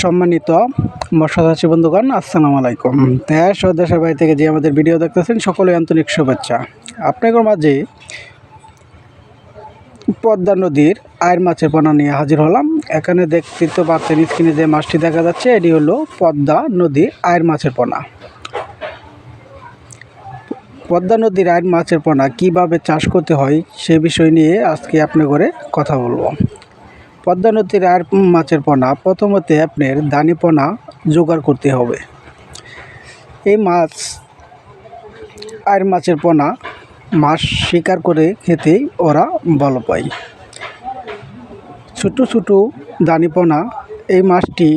সম্মানিত মৎস্যচাষী বন্ধুগণ, আসসালামু আলাইকুম। দেশ ও দেশের বাইরে থেকে যে আমাদের ভিডিও দেখতেছেন সকলে আন্তরিক শুভেচ্ছা। আপনাদের মাঝে পদ্মা নদীর আয়ের মাছের পোনা নিয়ে হাজির হলাম। এখানে দেখতে তো পাচ্ছেন স্ক্রিনে যে মাছটি দেখা যাচ্ছে, এটি হলো পদ্মা নদীর আয়ের মাছের পোনা। পদ্মা নদীর আয়ের মাছের পোনা কীভাবে চাষ করতে হয়, সে বিষয় নিয়ে আজকে আপনি করে কথা বলব। পদ্মা নদীর আর মাছের পোনা। প্রথমত আপনার দানি পোনা জোগাড় করতে হবে। এই মাছ আর মাছের পোনা মাছ শিকার করে খেতেই ওরা ভালো পায়। ছোটো ছোটো দানি পোনা এই মাছটি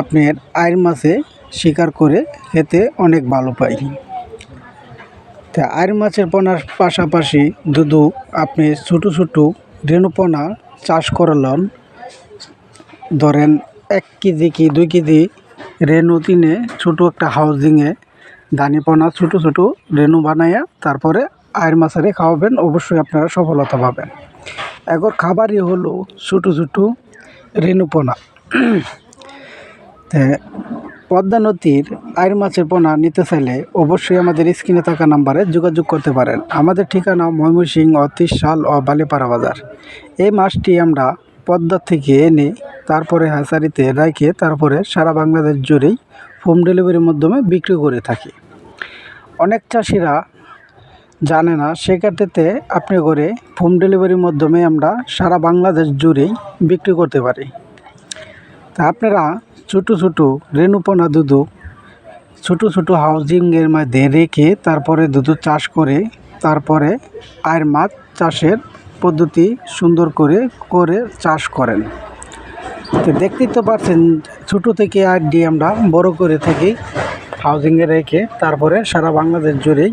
আপনার আয়ের মাছে শিকার করে খেতে অনেক ভালো পায়। তা আর মাছের পোনার পাশাপাশি দুধু আপনি ছোটো ছোটো রেণুপোনা চাষ করলেন ধরেন এক কেজি কি দুই কেজি রেণু তিনে ছোটো একটা হাউজিংয়ে দানিপনা ছোটো ছোটো রেণু বানাইয়া তারপরে আয়ের মাছেরে খাওয়াবেন, অবশ্যই আপনারা সফলতা পাবেন। এখন খাবারই হলো ছোটো ছোটো রেণুপনা পদ্মা নদীর আয়ের মাছের পোনা নিতে চাইলে অবশ্যই আমাদের স্ক্রিনে থাকা নাম্বারে যোগাযোগ করতে পারেন। আমাদের ঠিকানা ময়মনসিংহ অতিশাল ও বালিপাড়া বাজার। এই মাছটি আমরা পদ্মা থেকে এনে তারপরে হ্যাচারিতে রেখে তারপরে সারা বাংলাদেশ জুড়েই হোম ডেলিভারির মাধ্যমে বিক্রি করে থাকি। অনেক চাষিরা জানে না সেক্ষেত্রে আপনি করে হোম ডেলিভারির মাধ্যমে আমরা সারা বাংলাদেশ জুড়েই বিক্রি করতে পারি। তা আপনারা ছোটো ছোটো রেণুপনা দুধু, ছোটো ছোটো হাউজিংয়ের মধ্যে রেখে তারপরে দুধ চাষ করে তারপরে আয়ের মাছ চাষের পদ্ধতি সুন্দর করে করে চাষ করেন। তো দেখতেই তো পারছেন, ছোটো থেকে আর আমরা বড় করে থাকি হাউজিংয়ে রেখে তারপরে সারা বাংলাদেশ জুড়েই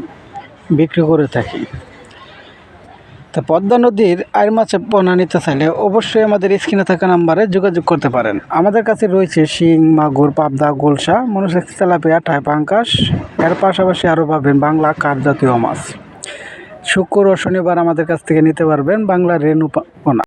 বিক্রি করে থাকি। তো পদ্মা নদীর আয়ের মাছে পোনা নিতে চাইলে অবশ্যই আমাদের স্ক্রিনে থাকা নাম্বারে যোগাযোগ করতে পারেন। আমাদের কাছে রয়েছে শিং, মাগুর, পাবদা, গোলসা মনুষ্য তেলাপিয়া টাই পাঙ্কাশ এর পাশাপাশি আরও পাবেন বাংলা কাঠ জাতীয় মাছ। শুক্র ও শনিবার আমাদের কাছ থেকে নিতে পারবেন বাংলা রেণু পোনা